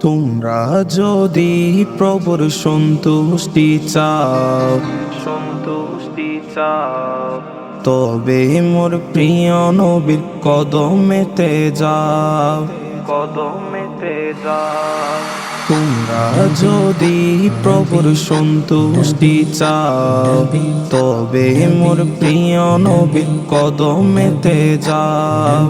তোমরা যদি প্রভুর সন্তুষ্টি চাও সন্তুষ্টি চাও। তবে মোর প্রিয় নবীর কদমেতে যাও। কদমেতে তোমরা যদি প্রভুর সন্তুষ্টি চাও, তবে মোর প্রিয় নবীর কদমেতে যাও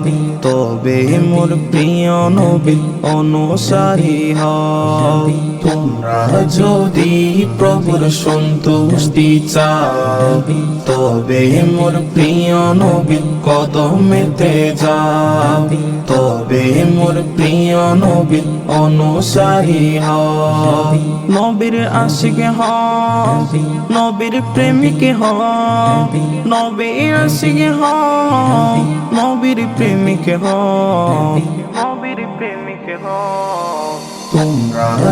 তবে মোর প্রিয় নবীর অনুসারী হও। তোমরা যদি প্রভুর সন্তুষ্টি চাও, তবে মোর প্রিয় নবীর কদমেতে যাও তবে মোর প্রিয় নবীর অনুসারী হও নবীর আশিক হ নবীর প্রেমিক হ নবী আশিক হ নবীর প্রেমিক হ নবীর প্রেমিক হও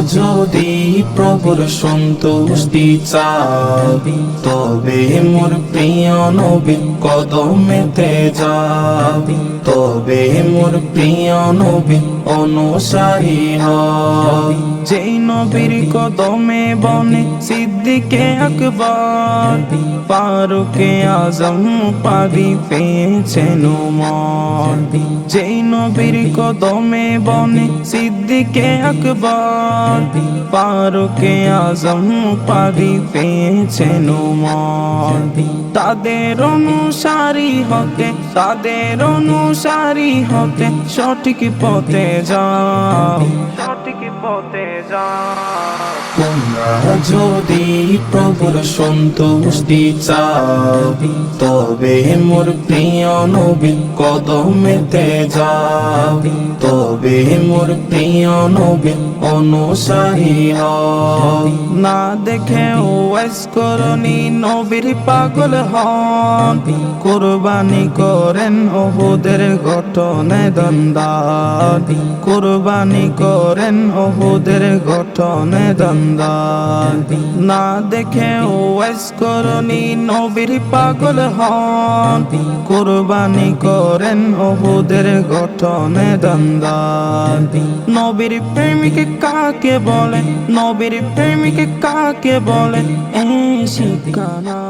যদি প্রভুর সন্তুষ্টি চাও, তবে মোর প্রিয় নবী কদমেতে যাও। তবে মোর প্রিয় নবী অনুসারী হও। যেই নবীর কদমে বনে সিদ্দিকে আকবর পারুকে আজম পারি পেয়েছেন মন যেই নবীর কদমে বনে সিদ্দিকে আকবর পারুকে আজম পারি পেয়েছেন মন তাদের অনুসারী হতে তাদের অনুসারী হতে সঠিক পথে যাও। সঠিক পথে তোমরা যদি প্রভুর সন্তুষ্টি চাও তবে মোর প্রিয় নবী কদমেতে যাও। তবে মোর প্রিয় নবী অনুসারী হও। না দেখে ওয়াইস করনি নবীর পাগল হন। কোরবানি করেন ওহুদের ঘটনায় দন্দান কোরবানি করেন ওহুদের গঠনে দন্দান না দেখে ওয়াইস করনি নবীর পাগল হন। কোরবানি করেন ওহুদের গঠনে দন্দান নবীর প্রেমিক কাকে বলে? নবীর প্রেমিক কাকে বলে? এই শিকানা।